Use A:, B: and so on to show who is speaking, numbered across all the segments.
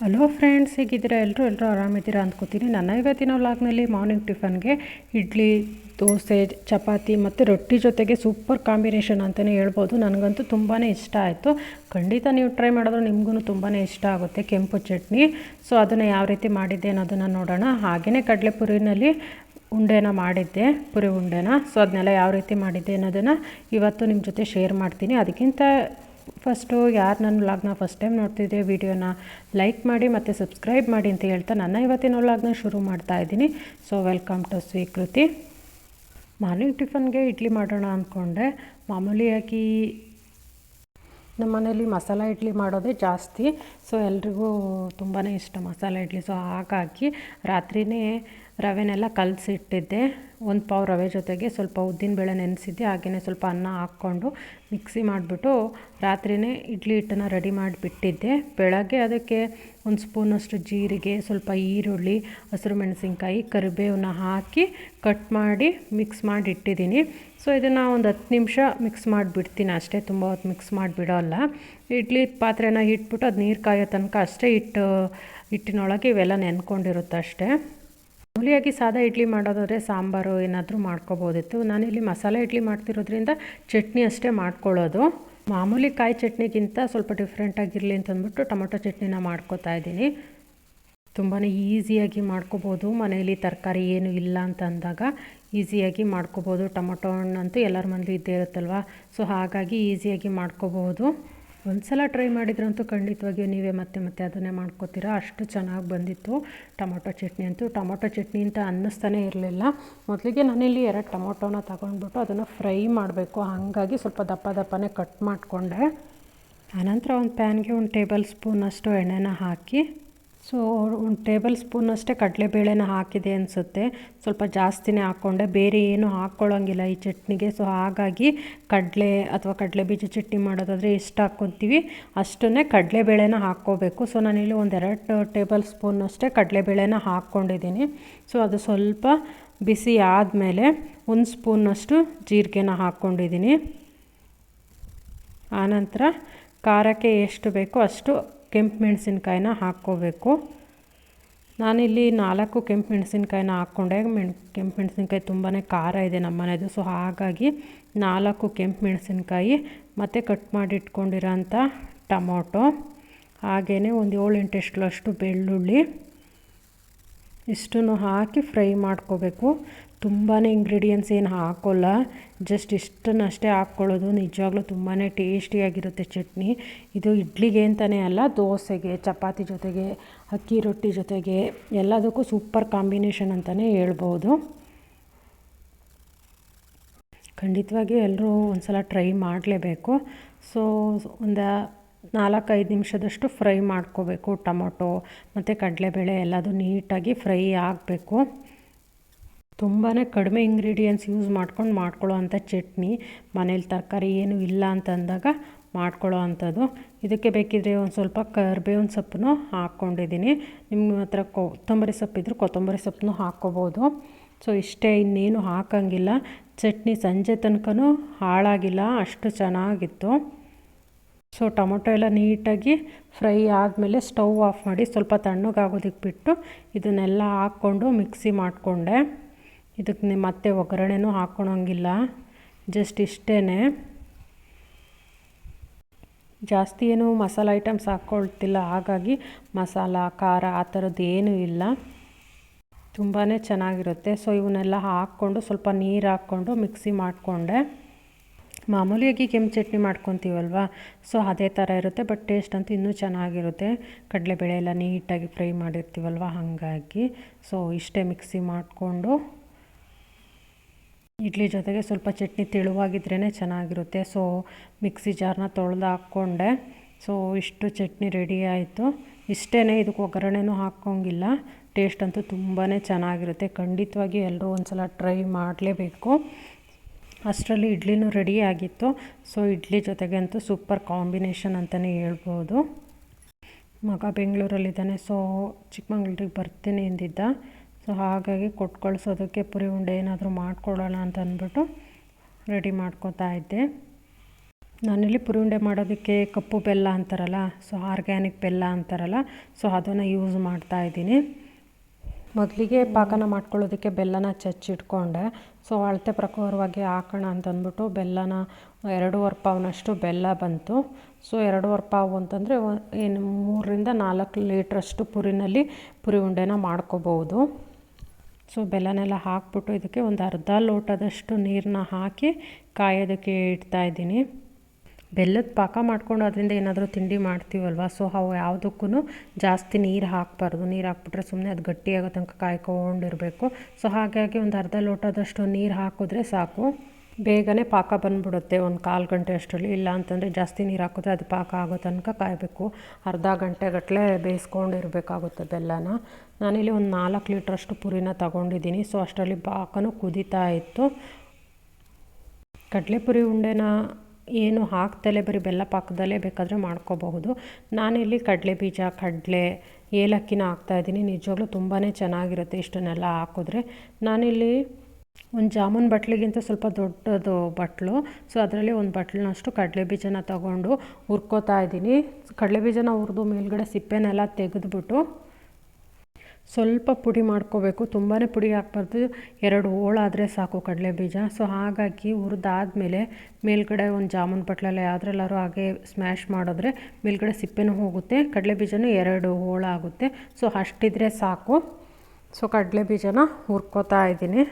A: Hello friends ಹೇಗಿದ್ದೀರಾ? ಎಲ್ಲರೂ ಎಲ್ಲರೂ ಆರಾಮಿದ್ದೀರಾ ಅಂದ್ಕೋತೀನಿ. ನನ್ನ ಇವತ್ತಿನ ವ್ಲಾಗ್ನಲ್ಲಿ ಮಾರ್ನಿಂಗ್ ಟಿಫನ್ಗೆ ಇಡ್ಲಿ, ದೋಸೆ, ಚಪಾತಿ ಮತ್ತು ರೊಟ್ಟಿ ಜೊತೆಗೆ ಸೂಪರ್ ಕಾಂಬಿನೇಷನ್ ಅಂತಲೇ ಹೇಳ್ಬೋದು. ನನಗಂತೂ ತುಂಬಾ ಇಷ್ಟ ಆಯಿತು. ಖಂಡಿತ ನೀವು ಟ್ರೈ ಮಾಡಿದ್ರೆ ನಿಮಗೂ ತುಂಬಾ ಇಷ್ಟ ಆಗುತ್ತೆ ಕೆಂಪು ಚಟ್ನಿ. ಸೊ ಅದನ್ನು ಯಾವ ರೀತಿ ಮಾಡಿದ್ದೆ ಅನ್ನೋದನ್ನು ನೋಡೋಣ. ಹಾಗೆಯೇ ಕಡಲೆಪುರಿನಲ್ಲಿ ಉಂಡೆನ ಮಾಡಿದ್ದೆ, ಪುರಿ ಉಂಡೆನ. ಸೊ ಅದನ್ನೆಲ್ಲ ಯಾವ ರೀತಿ ಮಾಡಿದ್ದೆ ಅನ್ನೋದನ್ನು ಇವತ್ತು ನಿಮ್ಮ ಜೊತೆ ಶೇರ್ ಮಾಡ್ತೀನಿ. ಅದಕ್ಕಿಂತ ಫಸ್ಟು ಯಾರು ನನ್ನ ವ್ಲಾಗ್ನ ಫಸ್ಟ್ ಟೈಮ್ ನೋಡ್ತಿದ್ದೆ ವಿಡಿಯೋನ ಲೈಕ್ ಮಾಡಿ ಮತ್ತು ಸಬ್ಸ್ಕ್ರೈಬ್ ಮಾಡಿ ಅಂತ ಹೇಳ್ತಾ ನನ್ನ ಇವತ್ತಿನ ವ್ಲಾಗ್ನ ಶುರು ಮಾಡ್ತಾ ಇದ್ದೀನಿ. So welcome to Swikriti morning ಟಿಫನ್ಗೆ idli ಮಾಡೋಣ ಅಂದ್ಕೊಂಡೆ ಮಾಮೂಲಿಯಾಗಿ ನಮ್ಮ ಮನೇಲಿ ಮಸಾಲ ಇಡ್ಲಿ ಮಾಡೋದೇ ಜಾಸ್ತಿ. ಸೊ ಎಲ್ರಿಗೂ ತುಂಬಾ ಇಷ್ಟ ಮಸಾಲ ಇಡ್ಲಿ. ಸೊ ಹಾಗಾಗಿ ರಾತ್ರಿಯೇ ರವೆನೆಲ್ಲ ಕಲಸಿಟ್ಟಿದ್ದೆ. ಒಂದು ಪಾವು ರವೆ ಜೊತೆಗೆ ಸ್ವಲ್ಪ ಉದ್ದಿನಬೇಳೆ ನೆನೆಸಿದ್ದೆ. ಹಾಗೆಯೇ ಸ್ವಲ್ಪ ಅನ್ನ ಹಾಕ್ಕೊಂಡು ಮಿಕ್ಸಿ ಮಾಡಿಬಿಟ್ಟು ರಾತ್ರಿನೇ ಇಡ್ಲಿ ಹಿಟ್ಟನ್ನು ರೆಡಿ ಮಾಡಿಬಿಟ್ಟಿದ್ದೆ. ಬೆಳಗ್ಗೆ ಅದಕ್ಕೆ ಒಂದು ಸ್ಪೂನಷ್ಟು ಜೀರಿಗೆ, ಸ್ವಲ್ಪ ಈರುಳ್ಳಿ, ಹಸಿರು ಮೆಣಸಿನ್ಕಾಯಿ, ಕರಿಬೇವನ್ನ ಹಾಕಿ ಕಟ್ ಮಾಡಿ ಮಿಕ್ಸ್ ಮಾಡಿ ಇಟ್ಟಿದ್ದೀನಿ ಸೊ ಇದನ್ನು ಒಂದು ಹತ್ತು ನಿಮಿಷ ಮಿಕ್ಸ್ ಮಾಡಿಬಿಡ್ತೀನಿ ಅಷ್ಟೇ. ತುಂಬ ಹೊತ್ತು ಮಿಕ್ಸ್ ಮಾಡಿಬಿಡೋಲ್ಲ. ಇಡ್ಲಿ ಪಾತ್ರೆನ ಇಟ್ಬಿಟ್ಟು ಅದು ನೀರು ಕಾಯೋ ತನಕ ಅಷ್ಟೇ ಹಿಟ್ಟು, ಹಿಟ್ಟಿನೊಳಗೆ ಇವೆಲ್ಲ ನೆನ್ಕೊಂಡಿರುತ್ತೆ ಅಷ್ಟೇ. ಮಾಮೂಲಿಯಾಗಿ ಸಾದಾ ಇಡ್ಲಿ ಮಾಡೋದಾದರೆ ಸಾಂಬಾರು ಏನಾದರೂ ಮಾಡ್ಕೋಬೋದಿತ್ತು. ನಾನಿಲ್ಲಿ ಮಸಾಲೆ ಇಡ್ಲಿ ಮಾಡ್ತಿರೋದ್ರಿಂದ ಚಟ್ನಿ ಅಷ್ಟೇ ಮಾಡ್ಕೊಳ್ಳೋದು. ಮಾಮೂಲಿ ಕಾಯಿ ಚಟ್ನಿಗಿಂತ ಸ್ವಲ್ಪ ಡಿಫ್ರೆಂಟಾಗಿರಲಿ ಅಂತಂದ್ಬಿಟ್ಟು ಟೊಮೊಟೊ ಚಟ್ನಿನ ಮಾಡ್ಕೋತಾ ಇದ್ದೀನಿ. ತುಂಬಾ ಈಸಿಯಾಗಿ ಮಾಡ್ಕೋಬೋದು. ಮನೆಯಲ್ಲಿ ತರಕಾರಿ ಏನು ಇಲ್ಲ ಅಂತ ಅಂದಾಗ ಈಸಿಯಾಗಿ ಮಾಡ್ಕೋಬೋದು. ಟೊಮೊಟೊ ಹಣ್ಣಂತೂ ಎಲ್ಲರ ಮನೇಲಿ ಇದ್ದೇ ಇರುತ್ತಲ್ವ? ಸೊ ಹಾಗಾಗಿ ಈಸಿಯಾಗಿ ಮಾಡ್ಕೋಬೋದು. ಒಂದು ಸಲ ಟ್ರೈ ಮಾಡಿದ್ರಂತೂ ಖಂಡಿತವಾಗಿಯೂ ನೀವೇ ಮತ್ತೆ ಮತ್ತೆ ಅದನ್ನೇ ಮಾಡ್ಕೋತೀರಾ? ಅಷ್ಟು ಚೆನ್ನಾಗಿ ಬಂದಿತ್ತು ಟೊಮೊಟೊ ಚಟ್ನಿ ಅಂತೂ. ಟೊಮೊಟೊ ಚಟ್ನಿ ಅಂತ ಅನ್ನಿಸ್ತಾನೆ ಇರಲಿಲ್ಲ. ಮೊದಲಿಗೆ ನಾನಿಲ್ಲಿ ಎರಡು ಟೊಮೊಟೊನ ತಗೊಂಡ್ಬಿಟ್ಟು ಅದನ್ನು ಫ್ರೈ ಮಾಡಬೇಕು. ಹಾಗಾಗಿ ಸ್ವಲ್ಪ ದಪ್ಪ ದಪ್ಪನೇ ಕಟ್ ಮಾಡಿಕೊಂಡೆ. ಆನಂತರ ಒಂದು ಪ್ಯಾನ್ಗೆ ಒಂದು ಟೇಬಲ್ ಸ್ಪೂನಷ್ಟು ಎಣ್ಣೆನ ಹಾಕಿ ಸೊ ಒಂದು ಟೇಬಲ್ ಸ್ಪೂನ್ ಅಷ್ಟೇ ಕಡಲೆಬೇಳೆನ ಹಾಕಿದೆ ಅನಿಸುತ್ತೆ. ಸ್ವಲ್ಪ ಜಾಸ್ತಿನೇ ಹಾಕ್ಕೊಂಡೆ. ಬೇರೆ ಏನು ಹಾಕ್ಕೊಳ್ಳೋಂಗಿಲ್ಲ ಈ ಚಟ್ನಿಗೆ. ಸೊ ಹಾಗಾಗಿ ಕಡಲೆ ಅಥವಾ ಕಡಲೆ ಬೀಜ ಚಟ್ನಿ ಮಾಡೋದಾದರೆ ಎಷ್ಟು ಹಾಕ್ಕೊತೀವಿ. ಅಷ್ಟನ್ನೇ ಕಡಲೆಬೇಳೆನ ಹಾಕ್ಕೋಬೇಕು. ಸೊ ನಾನಿಲ್ಲಿ ಒಂದೆರಡು ಟೇಬಲ್ ಸ್ಪೂನ್ ಅಷ್ಟೇ ಕಡಲೆಬೇಳೆನ ಹಾಕ್ಕೊಂಡಿದ್ದೀನಿ. ಸೊ ಅದು ಸ್ವಲ್ಪ ಬಿಸಿ ಆದಮೇಲೆ ಒಂದು ಸ್ಪೂನಷ್ಟು ಜೀರಿಗೆನ ಹಾಕ್ಕೊಂಡಿದ್ದೀನಿ. ಆನಂತರ ಖಾರಕ್ಕೆ ಎಷ್ಟು ಬೇಕೋ ಅಷ್ಟು ಕೆಂಪು ಮೆಣಸಿನ್ಕಾಯಿನ ಹಾಕ್ಕೋಬೇಕು. ನಾನಿಲ್ಲಿ ನಾಲ್ಕು ಕೆಂಪು ಮೆಣಸಿನ್ಕಾಯಿನ ಹಾಕ್ಕೊಂಡೆ. ಮೆಣ್, ಕೆಂಪು ಮೆಣಸಿನ್ಕಾಯಿ ತುಂಬಾ ಖಾರ ಇದೆ ನಮ್ಮ ಮನೆಯದು ಸೊ, ಹಾಗಾಗಿ ನಾಲ್ಕು ಕೆಂಪು ಮೆಣಸಿನ್ಕಾಯಿ ಮತ್ತು ಕಟ್ ಮಾಡಿ ಇಟ್ಕೊಂಡಿರೋಂಥ ಟೊಮೊಟೊ ಹಾಗೆಯೇ ಒಂದು ಏಳು ಎಂಟು ಬೆಳ್ಳುಳ್ಳಿ, ಇಷ್ಟನ್ನು ಹಾಕಿ ಫ್ರೈ ಮಾಡ್ಕೋಬೇಕು. ತುಂಬಾ ಇಂಗ್ರೀಡಿಯೆಂಟ್ಸ್ ಏನು ಹಾಕೋಲ್ಲ. ಜಸ್ಟ್ ಇಷ್ಟನ್ನಷ್ಟೇ ಹಾಕ್ಕೊಳ್ಳೋದು. ನಿಜವಾಗ್ಲೂ ತುಂಬಾ ಟೇಸ್ಟಿಯಾಗಿರುತ್ತೆ ಚಟ್ನಿ. ಇದು ಇಡ್ಲಿಗೆ ಅಂತಲೇ ಅಲ್ಲ, ದೋಸೆಗೆ, ಚಪಾತಿ ಜೊತೆಗೆ, ಅಕ್ಕಿ ರೊಟ್ಟಿ ಜೊತೆಗೆ, ಎಲ್ಲದಕ್ಕೂ ಸೂಪರ್ ಕಾಂಬಿನೇಷನ್ ಅಂತಲೇ ಹೇಳ್ಬೋದು. ಖಂಡಿತವಾಗಿಯೂ ಎಲ್ಲರೂ ಒಂದು ಸಲ ಟ್ರೈ ಮಾಡಲೇಬೇಕು. ಸೊ ಒಂದು ನಾಲ್ಕೈದು ನಿಮಿಷದಷ್ಟು ಫ್ರೈ ಮಾಡ್ಕೋಬೇಕು. ಟೊಮೊಟೊ ಮತ್ತು ಕಡಲೆಬೇಳೆ ಎಲ್ಲದು ನೀಟಾಗಿ ಫ್ರೈ ಆಗಬೇಕು. ತುಂಬಾ ಕಡಿಮೆ ಇಂಗ್ರೀಡಿಯೆಂಟ್ಸ್ ಯೂಸ್ ಮಾಡ್ಕೊಂಡು ಮಾಡ್ಕೊಳ್ಳೋ ಅಂಥ ಚಟ್ನಿ, ಮನೇಲಿ ತರಕಾರಿ ಏನು ಇಲ್ಲ ಅಂತಂದಾಗ ಮಾಡ್ಕೊಳ್ಳೋ ಅಂಥದ್ದು. ಇದಕ್ಕೆ ಬೇಕಿದ್ರೆ ಒಂದು ಸ್ವಲ್ಪ ಕರ್ಬೇವಿನ ಸೊಪ್ಪನ್ನು ಹಾಕ್ಕೊಂಡಿದ್ದೀನಿ. ನಿಮ್ಮ ಹತ್ರ ಕೊತ್ತಂಬರಿ ಸೊಪ್ಪಿದ್ರೆ ಕೊತ್ತಂಬರಿ ಸೊಪ್ಪನ್ನು ಹಾಕ್ಕೋಬೋದು. ಸೊ ಇಷ್ಟೇ, ಇನ್ನೇನು ಹಾಕೋಂಗಿಲ್ಲ. ಚಟ್ನಿ ಸಂಜೆ ತನಕನೂ ಹಾಳಾಗಿಲ್ಲ, ಅಷ್ಟು ಚೆನ್ನಾಗಿತ್ತು. ಸೊ ಟೊಮೊಟೊ ಎಲ್ಲ ನೀಟಾಗಿ ಫ್ರೈ ಆದಮೇಲೆ ಸ್ಟವ್ ಆಫ್ ಮಾಡಿ ಸ್ವಲ್ಪ ತಣ್ಣಗಾಗೋದಕ್ಕೆ ಬಿಟ್ಟು ಇದನ್ನೆಲ್ಲ ಹಾಕ್ಕೊಂಡು ಮಿಕ್ಸಿ ಮಾಡಿಕೊಂಡೆ. ಇದಕ್ಕೆ ಮತ್ತೆ ಒಗ್ಗರಣೆನೂ ಹಾಕ್ಕೊಳಂಗಿಲ್ಲ ಜಸ್ಟ್ ಇಷ್ಟೇ ಜಾಸ್ತಿ ಏನು ಮಸಾಲ ಐಟಮ್ಸ್ ಹಾಕ್ಕೊಳ್ತಿಲ್ಲ ಹಾಗಾಗಿ ಮಸಾಲ, ಖಾರ ಆ ಥರದ್ದು ಏನೂ ಇಲ್ಲ. ತುಂಬಾ ಚೆನ್ನಾಗಿರುತ್ತೆ. ಸೊ, ಇವನ್ನೆಲ್ಲ ಹಾಕ್ಕೊಂಡು ಸ್ವಲ್ಪ ನೀರು ಹಾಕ್ಕೊಂಡು ಮಿಕ್ಸಿ ಮಾಡಿಕೊಂಡೆ. ಮಾಮೂಲಿಯಾಗಿ ಕೆಂಪು ಚಟ್ನಿ ಮಾಡ್ಕೊತೀವಲ್ವ? ಸೊ, ಅದೇ ಥರ ಇರುತ್ತೆ. ಬಟ್ ಟೇಸ್ಟ್ ಅಂತೂ ಇನ್ನೂ ಚೆನ್ನಾಗಿರುತ್ತೆ. ಕಡಲೆಬೇಳೆ ಎಲ್ಲ ನೀಟಾಗಿ ಫ್ರೈ ಮಾಡಿರ್ತೀವಲ್ವ? ಹಾಗಾಗಿ. ಸೊ, ಇಷ್ಟೇ ಮಿಕ್ಸಿ ಮಾಡಿಕೊಂಡು ಇಡ್ಲಿ ಜೊತೆಗೆ ಸ್ವಲ್ಪ ಚಟ್ನಿ ತೆಳುವಾಗಿದ್ರೇ ಚೆನ್ನಾಗಿರುತ್ತೆ. ಸೊ ಮಿಕ್ಸಿ ಜಾರ್ನ ತೊಳೆದು ಹಾಕ್ಕೊಂಡೆ. ಸೊ ಇಷ್ಟು ಚಟ್ನಿ ರೆಡಿ ಆಯಿತು. ಇಷ್ಟೇ ಇದಕ್ಕೆ ಒಗ್ಗರಣೆನೂ ಹಾಕೋಂಗಿಲ್ಲ ಟೇಸ್ಟ್ ಅಂತೂ ತುಂಬಾ ಚೆನ್ನಾಗಿರುತ್ತೆ. ಖಂಡಿತವಾಗಿ ಎಲ್ಲರೂ ಒಂದ್ಸಲ ಟ್ರೈ ಮಾಡಲೇಬೇಕು. ಅಷ್ಟರಲ್ಲಿ ಇಡ್ಲಿನೂ ರೆಡಿ ಆಗಿತ್ತು. ಸೊ ಇಡ್ಲಿ ಜೊತೆಗೆ ಅಂತೂ ಸೂಪರ್ ಕಾಂಬಿನೇಷನ್ ಅಂತಲೇ ಹೇಳ್ಬೋದು. ಮಗ ಬೆಂಗಳೂರಲ್ಲಿದ್ದಾನೆ. ಸೊ ಚಿಕ್ಕಮಂಗ್ಳೂರಿಗೆ ಬರ್ತೀನಿ ಎಂದಿದ್ದ. ಸೊ ಹಾಗಾಗಿ ಕೊಟ್ಟು ಪುರಿ ಉಂಡೆ ಏನಾದರೂ ಮಾಡಿಕೊಡೋಣ ಅಂತ ಅಂದ್ಬಿಟ್ಟು ರೆಡಿ ಮಾಡ್ಕೋತಾ ಇದ್ದೆ. ನಾನಿಲ್ಲಿ ಪುರಿ ಉಂಡೆ ಮಾಡೋದಕ್ಕೆ ಕಪ್ಪು ಬೆಲ್ಲ ಅಂತಾರಲ್ಲ ಸೊ ಆರ್ಗ್ಯಾನಿಕ್ ಬೆಲ್ಲ ಅಂತಾರಲ್ಲ ಸೊ ಅದನ್ನು ಯೂಸ್ ಮಾಡ್ತಾ ಇದ್ದೀನಿ. ಮೊದಲಿಗೆ ಪಾಕನ ಮಾಡ್ಕೊಳ್ಳೋದಕ್ಕೆ ಬೆಲ್ಲನ ಚಚ್ಚಿಟ್ಕೊಂಡೆ. ಸೊ ಅಳತೆ ಪ್ರಕಾರವಾಗಿ ಹಾಕೋಣ ಅಂತಂದ್ಬಿಟ್ಟು ಬೆಲ್ಲನ ಎರಡೂವರೆ ಪಾವ್ನಷ್ಟು ಬೆಲ್ಲ ಬಂತು. ಸೊ ಎರಡೂವರೆ ಪಾವು ಅಂತಂದರೆ ಏನು ಮೂರರಿಂದ ನಾಲ್ಕು ಲೀಟ್ರಷ್ಟು ಪುರಿನಲ್ಲಿ ಪುರಿ ಉಂಡೆನ ಮಾಡ್ಕೋಬೋದು. ಸೊ ಬೆಲ್ಲನೆಲ್ಲ ಹಾಕ್ಬಿಟ್ಟು ಇದಕ್ಕೆ ಒಂದು ಅರ್ಧ ಲೋಟದಷ್ಟು ನೀರನ್ನ ಹಾಕಿ ಕಾಯೋದಕ್ಕೆ ಇಡ್ತಾ ಇದ್ದೀನಿ. ಬೆಲ್ಲದ ಪಾಕ ಮಾಡ್ಕೊಂಡು ಅದರಿಂದ ಏನಾದರೂ ತಿಂಡಿ ಮಾಡ್ತೀವಲ್ವ? ಸೊ ಅವು ಯಾವುದಕ್ಕೂ ಜಾಸ್ತಿ ನೀರು ಹಾಕಬಾರ್ದು. ನೀರು ಹಾಕ್ಬಿಟ್ರೆ ಸುಮ್ಮನೆ ಅದು ಗಟ್ಟಿಯಾಗೋ ತನಕ ಕಾಯ್ಕೊಂಡಿರಬೇಕು. ಸೊ ಹಾಗಾಗಿ ಒಂದು ಅರ್ಧ ಲೋಟದಷ್ಟು ನೀರು ಹಾಕಿದ್ರೆ ಸಾಕು. ಬೇಗನೆ ಪಾಕ ಬಂದ್ಬಿಡುತ್ತೆ, ಒಂದು ಕಾಲು ಗಂಟೆ ಅಷ್ಟರಲ್ಲಿ. ಇಲ್ಲ ಅಂತಂದರೆ ಜಾಸ್ತಿ ನೀರು ಹಾಕಿದ್ರೆ ಅದು ಪಾಕ ಆಗೋ ತನಕ ಕಾಯಬೇಕು. ಅರ್ಧ ಗಂಟೆಗಟ್ಟಲೆ ಬೇಯಿಸ್ಕೊಂಡಿರಬೇಕಾಗುತ್ತೆ ಬೆಲ್ಲನ. ನಾನಿಲ್ಲಿ ಒಂದು ನಾಲ್ಕು ಲೀಟ್ರಷ್ಟು ಪುರಿನ ತಗೊಂಡಿದ್ದೀನಿ. ಸೊ, ಅಷ್ಟರಲ್ಲಿ ಪಾಕನೂ ಕುದೀತಾ ಇತ್ತು. ಕಡಲೆಪುರಿ ಉಂಡೆನ ಏನು ಹಾಕ್ತಲೇ ಬರೀ ಬೆಲ್ಲ ಪಾಕದಲ್ಲೇ ಬೇಕಾದರೆ ಮಾಡ್ಕೋಬಹುದು. ನಾನಿಲ್ಲಿ ಕಡಲೆ ಬೀಜ, ಕಡಲೆ, ಏಲಕ್ಕಿನ ಹಾಕ್ತಾಯಿದ್ದೀನಿ ನಿಜವಾಗ್ಲೂ ತುಂಬಾ ಚೆನ್ನಾಗಿರುತ್ತೆ ಇಷ್ಟನ್ನೆಲ್ಲ ಹಾಕಿದ್ರೆ. ನಾನಿಲ್ಲಿ ಒಂದು ಜಾಮೂನ್ ಬಟ್ಲಿಗಿಂತ ಸ್ವಲ್ಪ ದೊಡ್ಡದು ಬಟ್ಲು. ಸೊ ಅದರಲ್ಲಿ ಒಂದು ಬಟ್ಲಿನಷ್ಟು ಕಡಲೆ ಬೀಜನ ತಗೊಂಡು ಹುರ್ಕೋತಾ ಇದ್ದೀನಿ. ಕಡಲೆ ಬೀಜನ ಹುರಿದು ಮೇಲ್ಗಡೆ ಸಿಪ್ಪೆನೆಲ್ಲ ತೆಗೆದುಬಿಟ್ಟು ಸ್ವಲ್ಪ ಪುಡಿ ಮಾಡ್ಕೋಬೇಕು. ತುಂಬಾ ಪುಡಿ ಹಾಕ್ಬಾರ್ದು ಎರಡು ಹೋಳಾದರೆ ಸಾಕು ಕಡಲೆ ಬೀಜ. ಸೊ ಹಾಗಾಗಿ ಹುರಿದಾದ್ಮೇಲೆ ಮೇಲ್ಗಡೆ ಒಂದು ಜಾಮೂನ್ ಬಟ್ಲಲ್ಲಿ ಯಾವುದ್ರಲ್ಲಾರು ಹಾಗೆ ಸ್ಮ್ಯಾಶ್ ಮಾಡಿದ್ರೆ ಮೇಲ್ಗಡೆ ಸಿಪ್ಪೆನೂ ಹೋಗುತ್ತೆ. ಕಡಲೆ ಬೀಜನೂ ಎರಡು ಹೋಳಾಗುತ್ತೆ ಸೊ ಅಷ್ಟಿದ್ರೆ ಸಾಕು. ಸೊ ಕಡಲೆ ಬೀಜನ ಹುರ್ಕೋತಾ ಇದ್ದೀನಿ.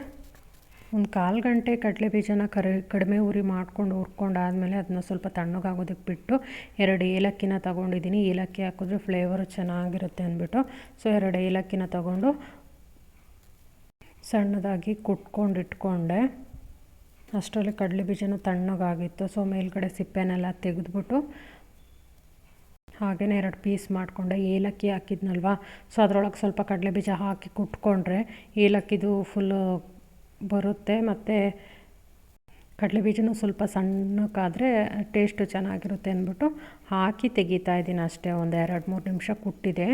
A: ಒಂದು ಕಾಲು ಗಂಟೆ ಕಡಲೆ ಬೀಜನ ಕರಿ, ಕಡಿಮೆ ಉರಿ ಮಾಡ್ಕೊಂಡು ಹುರ್ಕೊಂಡಾದಮೇಲೆ ಅದನ್ನ ಸ್ವಲ್ಪ ತಣ್ಣಗಾಗೋದಕ್ಕೆ ಬಿಟ್ಟು ಎರಡು ಏಲಕ್ಕಿನ ತೊಗೊಂಡಿದ್ದೀನಿ. ಏಲಕ್ಕಿ ಹಾಕಿದ್ರೆ ಫ್ಲೇವರು ಚೆನ್ನಾಗಿರುತ್ತೆ ಅಂದ್ಬಿಟ್ಟು. ಸೊ ಎರಡು ಏಲಕ್ಕಿನ ತಗೊಂಡು ಸಣ್ಣದಾಗಿ ಕುಟ್ಕೊಂಡು ಇಟ್ಕೊಂಡೆ. ಅಷ್ಟರಲ್ಲಿ ಕಡಲೆ ಬೀಜನೂ ತಣ್ಣಗಾಗಿತ್ತು. ಸೊ ಮೇಲ್ಗಡೆ ಸಿಪ್ಪೆನೆಲ್ಲ ತೆಗೆದ್ಬಿಟ್ಟು ಹಾಗೆಯೇ ಎರಡು ಪೀಸ್ ಮಾಡಿಕೊಂಡೆ. ಏಲಕ್ಕಿ ಹಾಕಿದ್ನಲ್ವಾ? ಸೊ ಅದರೊಳಗೆ ಸ್ವಲ್ಪ ಕಡಲೆ ಬೀಜ ಹಾಕಿ ಕುಟ್ಕೊಂಡ್ರೆ ಏಲಕ್ಕಿದು ಫುಲ್ಲು ಬರುತ್ತೆ ಮತ್ತು ಕಡಲೆ ಬೀಜನೂ ಸ್ವಲ್ಪ ಸಣ್ಣಕ್ಕಾದರೆ ಟೇಸ್ಟು ಚೆನ್ನಾಗಿರುತ್ತೆ ಅಂದ್ಬಿಟ್ಟು ಹಾಕಿ ತೆಗಿತಾ ಇದ್ದೀನಿ ಅಷ್ಟೇ, ಒಂದು ಎರಡು ಮೂರು ನಿಮಿಷ ಕುಟ್ಟಿದೆ.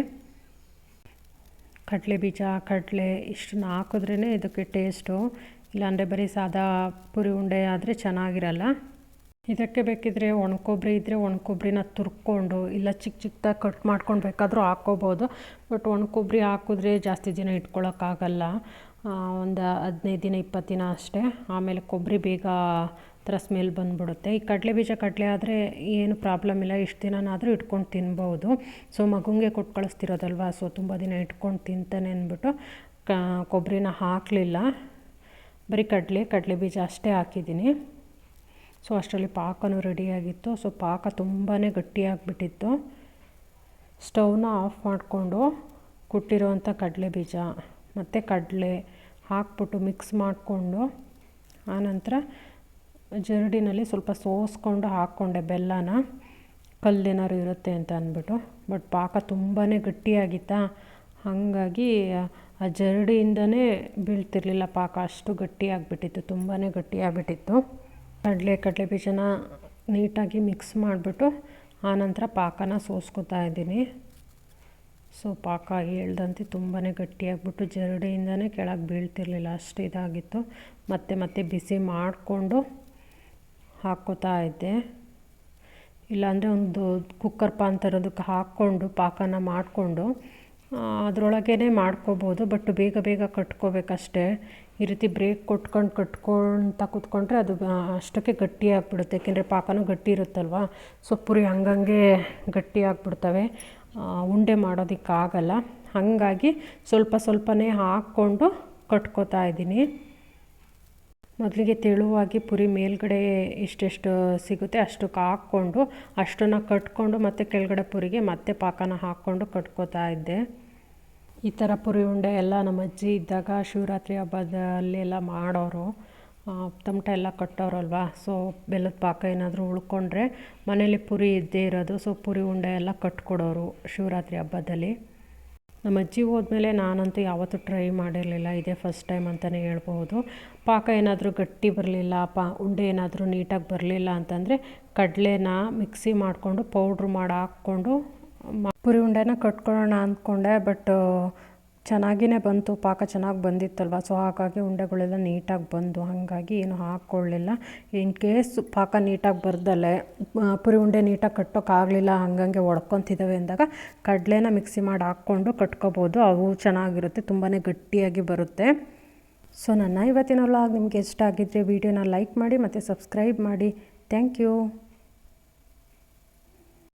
A: ಕಡಲೆ ಬೀಜ, ಕಡಲೆ ಇಷ್ಟನ್ನ ಹಾಕಿದ್ರೇ ಇದಕ್ಕೆ ಟೇಸ್ಟು. ಇಲ್ಲಾಂದರೆ ಬರೀ ಸಾದಾ ಪುರಿ ಉಂಡೆ ಆದರೆ ಚೆನ್ನಾಗಿರಲ್ಲ. ಇದಕ್ಕೆ ಬೇಕಿದ್ರೆ ಒಣಕೊಬ್ಬರಿ ಇದ್ದರೆ ಒಣಕೊಬ್ಬರಿನ ತುರ್ಕೊಂಡು, ಇಲ್ಲ ಚಿಕ್ಕ ಚಿಕ್ಕದಾಗಿ ಕಟ್ ಮಾಡ್ಕೊಂಡು ಬೇಕಾದರೂ ಹಾಕ್ಕೋಬೋದು. ಬಟ್ ಒಣಕೊಬ್ಬರಿ ಹಾಕಿದ್ರೆ ಜಾಸ್ತಿ ದಿನ ಇಟ್ಕೊಳ್ಳೋಕ್ಕಾಗಲ್ಲ ಒಂದು ಹದಿನೈದು ದಿನ, ಇಪ್ಪತ್ತು ದಿನ ಅಷ್ಟೇ. ಆಮೇಲೆ ಕೊಬ್ಬರಿ ಬೇಗ ಥರ ಸ್ಮೆಲ್ ಬಂದುಬಿಡುತ್ತೆ. ಈ ಕಡಲೆ ಬೀಜ ಕಡಲೆ ಆದರೆ ಏನು ಪ್ರಾಬ್ಲಮ್ ಇಲ್ಲ. ಇಷ್ಟು ದಿನನಾದರೂ ಇಟ್ಕೊಂಡು ತಿನ್ಬೋದು. ಸೊ ಮಗುಂಗೆ ಕೊಟ್ಟು ಕಳಿಸ್ತಿರೋದಲ್ವ? ಸೊ ತುಂಬ ದಿನ ಇಟ್ಕೊಂಡು ತಿಂತಾನೆ ಅಂದ್ಬಿಟ್ಟು, ಕ ಕೊಬ್ಬರಿನ ಹಾಕಲಿಲ್ಲ. ಬರೀ ಕಡಲೆ ಕಡಲೆ ಬೀಜ ಅಷ್ಟೇ ಹಾಕಿದ್ದೀನಿ. ಸೊ ಅಷ್ಟರಲ್ಲಿ ಪಾಕನೂ ರೆಡಿಯಾಗಿತ್ತು ಸೊ ಪಾಕ ತುಂಬಾ ಗಟ್ಟಿಯಾಗಿಬಿಟ್ಟಿತ್ತು ಸ್ಟವ್ನ ಆಫ್ ಮಾಡಿಕೊಂಡು ಕುಟ್ಟಿರೋವಂಥ ಕಡಲೆ ಬೀಜ. ಮತ್ತು ಕಡಲೆ ಹಾಕ್ಬಿಟ್ಟು ಮಿಕ್ಸ್ ಮಾಡಿಕೊಂಡು ಆನಂತರ ಜರಡಿನಲ್ಲಿ ಸ್ವಲ್ಪ ಸೋಸ್ಕೊಂಡು ಹಾಕ್ಕೊಂಡೆ ಬೆಲ್ಲನ. ಕಲ್ಲೇನಾದ್ರು ಇರುತ್ತೆ ಅಂತ ಅಂದ್ಬಿಟ್ಟು. ಬಟ್ ಪಾಕ ತುಂಬಾ ಗಟ್ಟಿಯಾಗಿತ್ತಾ? ಹಾಗಾಗಿ ಆ ಜರಡಿಯಿಂದನೇ ಬೀಳ್ತಿರ್ಲಿಲ್ಲ ಪಾಕ. ಅಷ್ಟು ಗಟ್ಟಿಯಾಗಿಬಿಟ್ಟಿತ್ತು ತುಂಬಾ ಗಟ್ಟಿಯಾಗಿಬಿಟ್ಟಿತ್ತು. ಕಡಲೆ ಕಡಲೆ ಬೀಜನ ನೀಟಾಗಿ ಮಿಕ್ಸ್ ಮಾಡಿಬಿಟ್ಟು ಆನಂತರ ಪಾಕನ ಸೋಸ್ಕೊತಾ ಇದ್ದೀನಿ. ಸೊ ಪಾಕ ಹೇಳ್ದಂತೆ ತುಂಬಾ ಗಟ್ಟಿಯಾಗ್ಬಿಟ್ಟು ಜರಡಿಯಿಂದನೇ ಕೆಳಗೆ ಬೀಳ್ತಿರ್ಲಿಲ್ಲ, ಅಷ್ಟು ಇದಾಗಿತ್ತು. ಮತ್ತೆ ಮತ್ತೆ ಬಿಸಿ ಮಾಡಿಕೊಂಡು ಹಾಕ್ಕೋತಾ ಇದ್ದೆ. ಇಲ್ಲಾಂದರೆ ಒಂದು ಕುಕ್ಕರ್ ಪಾನ್ ಥರದಕ್ಕೆ ಹಾಕ್ಕೊಂಡು ಪಾಕನ ಮಾಡಿಕೊಂಡು ಅದರೊಳಗೇ ಮಾಡ್ಕೋಬೋದು, ಬಟ್ ಬೇಗ ಬೇಗ ಕಟ್ಕೋಬೇಕಷ್ಟೇ. ಈ ರೀತಿ ಬ್ರೇಕ್ ಕೊಟ್ಕೊಂಡು ಕಟ್ಕೊಳ್ತಾ ಕೂತ್ಕೊಂಡ್ರೆ ಅದು ಅಷ್ಟಕ್ಕೆ ಗಟ್ಟಿ ಆಗಿಬಿಡುತ್ತೆ ಏಕೆಂದರೆ ಪಾಕನೂ ಗಟ್ಟಿ ಇರುತ್ತಲ್ವ? ಸೊ ಪುರಿ ಹಂಗಂಗೆ ಗಟ್ಟಿ ಆಗಿಬಿಡ್ತವೆ ಉಂಡೆ ಮಾಡೋದಕ್ಕಾಗಲ್ಲ. ಹಾಗಾಗಿ ಸ್ವಲ್ಪ ಸ್ವಲ್ಪನೇ ಹಾಕ್ಕೊಂಡು ಕಟ್ಕೋತಾ ಇದ್ದೀನಿ. ಮೊದಲಿಗೆ ತೆಳುವಾಗಿ ಪುರಿ ಮೇಲ್ಗಡೆ ಇಷ್ಟೆಷ್ಟು ಸಿಗುತ್ತೆ ಅಷ್ಟಕ್ಕೆ ಹಾಕ್ಕೊಂಡು, ಅಷ್ಟನ್ನು ಕಟ್ಕೊಂಡು ಮತ್ತೆ ಕೆಳಗಡೆ ಪುರಿಗೆ ಮತ್ತೆ ಪಾಕನ ಹಾಕ್ಕೊಂಡು ಕಟ್ಕೋತಾ ಇದ್ದೆ. ಈ ಥರ ಪುರಿ ಉಂಡೆ ಎಲ್ಲ ನಮ್ಮ ಅಜ್ಜಿ ಇದ್ದಾಗ ಶಿವರಾತ್ರಿ ಹಬ್ಬದಲ್ಲೆಲ್ಲ ಮಾಡೋರು. ತಮಟ ಎಲ್ಲ ಕಟ್ಟೋರಲ್ವ? ಸೊ ಬೆಲ್ಲದ ಪಾಕ ಏನಾದರೂ ಉಳ್ಕೊಂಡ್ರೆ ಮನೇಲಿ ಪುರಿ ಇದ್ದೇ ಇರೋದು. ಸೊ ಪುರಿ ಉಂಡೆ ಎಲ್ಲ ಕಟ್ಕೊಡೋರು ಶಿವರಾತ್ರಿ ಹಬ್ಬದಲ್ಲಿ. ನಮ್ಮ ಅಜ್ಜಿ ಹೋದ್ಮೇಲೆ ನಾನಂತೂ ಯಾವತ್ತೂ ಟ್ರೈ ಮಾಡಿರಲಿಲ್ಲ. ಇದೇ ಫಸ್ಟ್ ಟೈಮ್ ಅಂತಲೇ ಹೇಳ್ಬೋದು ಪಾಕ ಏನಾದರೂ ಗಟ್ಟಿ ಬರಲಿಲ್ಲ, ಪಾ, ಉಂಡೆ ಏನಾದರೂ ನೀಟಾಗಿ ಬರಲಿಲ್ಲ ಅಂತಂದರೆ ಕಡಲೆನ ಮಿಕ್ಸಿ ಮಾಡಿಕೊಂಡು ಪೌಡ್ರ್ ಮಾಡಿ ಹಾಕ್ಕೊಂಡು ಪುರಿ ಉಂಡೆನ ಕಟ್ಕೊಳ್ಳೋಣ ಅಂದ್ಕೊಂಡೆ. ಬಟ್ ಚೆನ್ನಾಗಿಯೇ ಬಂತು, ಪಾಕ ಚೆನ್ನಾಗಿ ಬಂದಿತ್ತಲ್ವ? ಸೊ ಹಾಗಾಗಿ ಉಂಡೆಗಳೆಲ್ಲ ನೀಟಾಗಿ ಬಂದು, ಹಾಗಾಗಿ ಏನು ಹಾಕ್ಕೊಳ್ಳಿಲ್ಲ. ಇನ್ ಕೇಸ್ ಪಾಕ ನೀಟಾಗಿ ಬರ್ದಲ್ಲೇ ಪುರಿ ಉಂಡೆ ನೀಟಾಗಿ ಕಟ್ಟೋಕ್ಕಾಗಲಿಲ್ಲ ಹಂಗಂಗೆ ಒಡ್ಕೊತಿದ್ದಾವೆ ಅಂದಾಗ ಕಡಲೆನ ಮಿಕ್ಸಿ ಮಾಡಿ ಹಾಕ್ಕೊಂಡು ಕಟ್ಕೋಬೋದು. ಅವು ಚೆನ್ನಾಗಿರುತ್ತೆ ತುಂಬಾ ಗಟ್ಟಿಯಾಗಿ ಬರುತ್ತೆ. ಸೊ ನನ್ನ ಇವತ್ತಿನ ವ್ಲಾಗ್ ನಿಮಗೆ ಇಷ್ಟ ಆಗಿದ್ದರೆ ವೀಡಿಯೋನ ಲೈಕ್ ಮಾಡಿ ಮತ್ತು ಸಬ್ಸ್ಕ್ರೈಬ್ ಮಾಡಿ. Thank you